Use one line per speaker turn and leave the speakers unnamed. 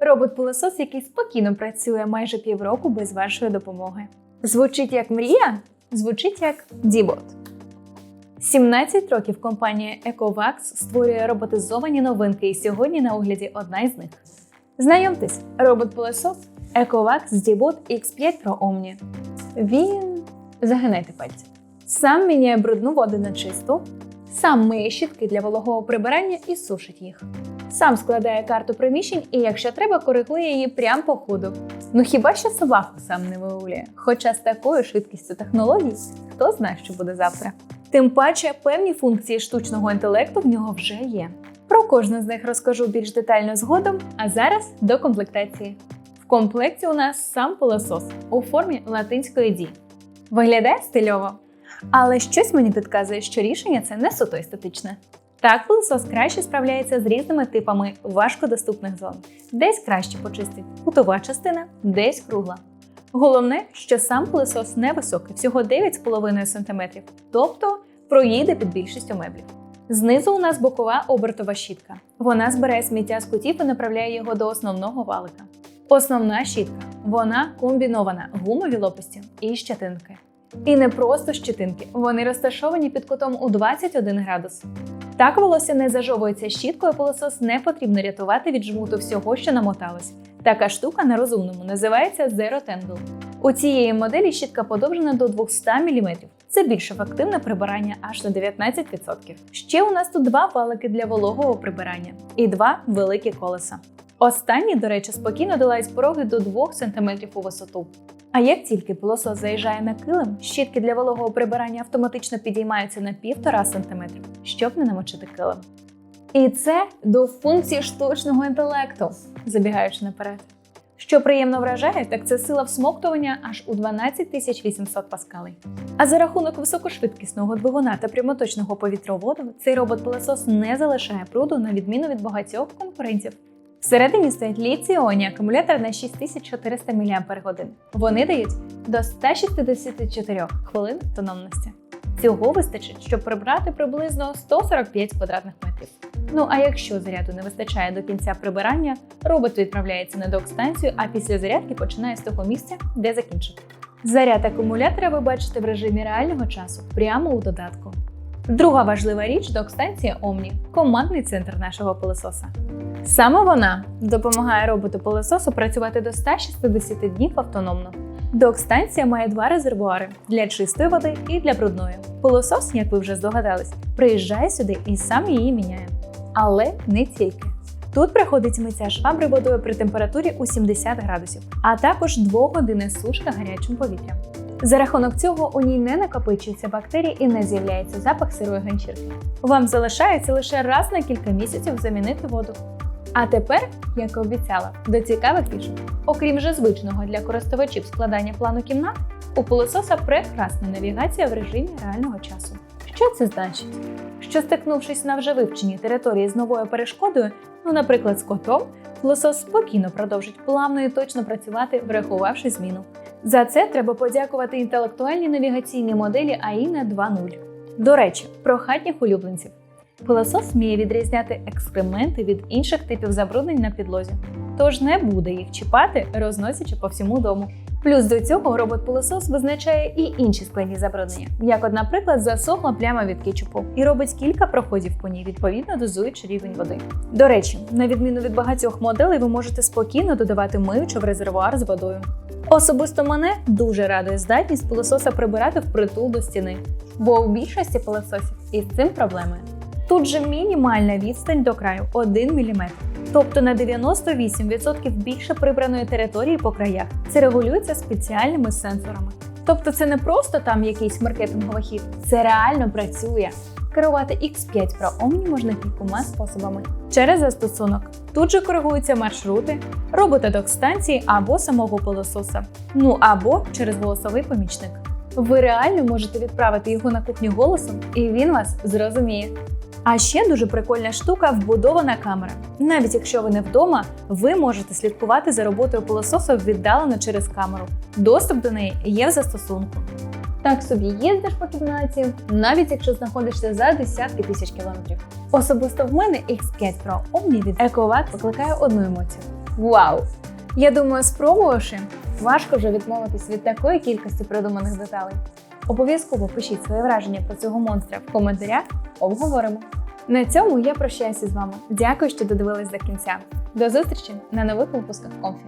Робот-пилосос, який спокійно працює майже півроку без вашої допомоги. Звучить як мрія, звучить як дібот. 17 років компанія EcoVax створює роботизовані новинки, і сьогодні на огляді одна із них. Знайомтесь, робот-пилосос EcoVax Dbot X5 Pro Omni. Він загинайте пальці. Сам міняє брудну воду на чисту, сам миє щітки для вологого прибирання і сушить їх. Сам складає карту приміщень і, якщо треба, коригує її прямо по ходу. Ну хіба що собаку сам не вигулює? Хоча з такою швидкістю технологій, хто знає, що буде завтра. Тим паче певні функції штучного інтелекту в нього вже є. Про кожну з них розкажу більш детально згодом, а зараз до комплектації. В комплекті у нас сам пилосос у формі латинської «D». Виглядає стильово, але щось мені підказує, що рішення це не суто естетичне. Так, пилосос краще справляється з різними типами важкодоступних зон. Десь краще почистить кутова частина, десь кругла. Головне, що сам пилосос невисокий, всього 9,5 см, тобто проїде під більшістю меблів. Знизу у нас бокова обертова щітка. Вона збирає сміття з кутів і направляє його до основного валика. Основна щітка вона комбінована гумові лопасті і щетинки. І не просто щетинки, вони розташовані під кутом у 21 градус. Так волосся не зажовується щіткою, пилосос не потрібно рятувати від жмуту всього, що намоталось. Така штука на розумному називається Zero Tangle. У цієї моделі щітка подовжена до 200 мм. Це більш ефективне прибирання аж на 19%. Ще у нас тут два валики для вологого прибирання і два великі колеса. Останні, до речі, спокійно долають пороги до 2 см у висоту. А як тільки пилосос заїжджає на килим, щітки для вологого прибирання автоматично підіймаються на 1,5 см, щоб не намочити килим. І це до функції штучного інтелекту, забігаючи наперед. Що приємно вражає, так це сила всмоктування аж у 12 800 паскалей. А за рахунок високошвидкісного двигуна та прямоточного повітроводу цей робот-пилосос не залишає пруду на відміну від багатьох конкурентів. Всередині стоять літій-іонні акумулятори на 6400 мАч. Вони дають до 164 хвилин автономності. Цього вистачить, щоб прибрати приблизно 145 квадратних метрів. Ну а якщо заряду не вистачає до кінця прибирання, робот відправляється на док-станцію, а після зарядки починає з того місця, де закінчив. Заряд акумулятора ви бачите в режимі реального часу прямо у додатку. Друга важлива річ док-станція Omni – командний центр нашого пилососа. Саме вона допомагає роботу-пилососу працювати до 160 днів автономно. Док-станція має два резервуари для чистої води і для брудної. Пилосос, як ви вже здогадались, приїжджає сюди і сам її міняє. Але не тільки. Тут приходить миття швабри водою при температурі у 70 градусів, а також 2 години сушка гарячим повітрям. За рахунок цього у ній не накопичуються бактерії і не з'являється запах сирої ганчірки. Вам залишається лише раз на кілька місяців замінити воду. А тепер, як і обіцяла, до цікавих фішок. Окрім вже звичного для користувачів складання плану кімнат, у пилососа прекрасна навігація в режимі реального часу. Що це значить? Що стикнувшись на вже вивченій території з новою перешкодою, ну, наприклад, з котом, пилосос спокійно продовжить плавно і точно працювати, врахувавши зміну. За це треба подякувати інтелектуальній навігаційній моделі AINA 2.0. До речі, про хатніх улюбленців. Пилосос вміє відрізняти екскременти від інших типів забруднень на підлозі, тож не буде їх чіпати, розносячи по всьому дому. Плюс до цього робот-пилосос визначає і інші складні забруднення, як, от, наприклад, засохла пляма від кетчупу, і робить кілька проходів по ній, відповідно дозуючи рівень води. До речі, на відміну від багатьох моделей, ви можете спокійно додавати миючу в резервуар з водою. Особисто мене дуже радує здатність пилососа прибирати впритул до стіни, бо у більшості пилососів із цим проблеми. Тут же мінімальна відстань до краю 1 мм, тобто на 98% більше прибраної території по краях. Це регулюється спеціальними сенсорами. Тобто це не просто там якийсь маркетинговий хід, це реально працює. Керувати X5 Pro Omni можна кількома способами. Через застосунок. Тут же коригуються маршрути, робота док-станції або самого пилососа. Ну або через голосовий помічник. Ви реально можете відправити його на кухню голосом, і він вас зрозуміє. А ще дуже прикольна штука вбудована камера. Навіть якщо ви не вдома, ви можете слідкувати за роботою пилососу віддалено через камеру. Доступ до неї є в застосунку. Так собі їздиш по кімнаті, навіть якщо знаходишся за десятки тисяч кілометрів. Особисто в мене X5 Pro Omni від EcoVac викликає одну емоцію Вау! Я думаю, спробувавши, важко вже відмовитись від такої кількості придуманих деталей. Обов'язково пишіть своє враження про цього монстра в коментарях, обговоримо. На цьому я прощаюся з вами. Дякую, що додивились до кінця. До зустрічі на нових випусках Комфі.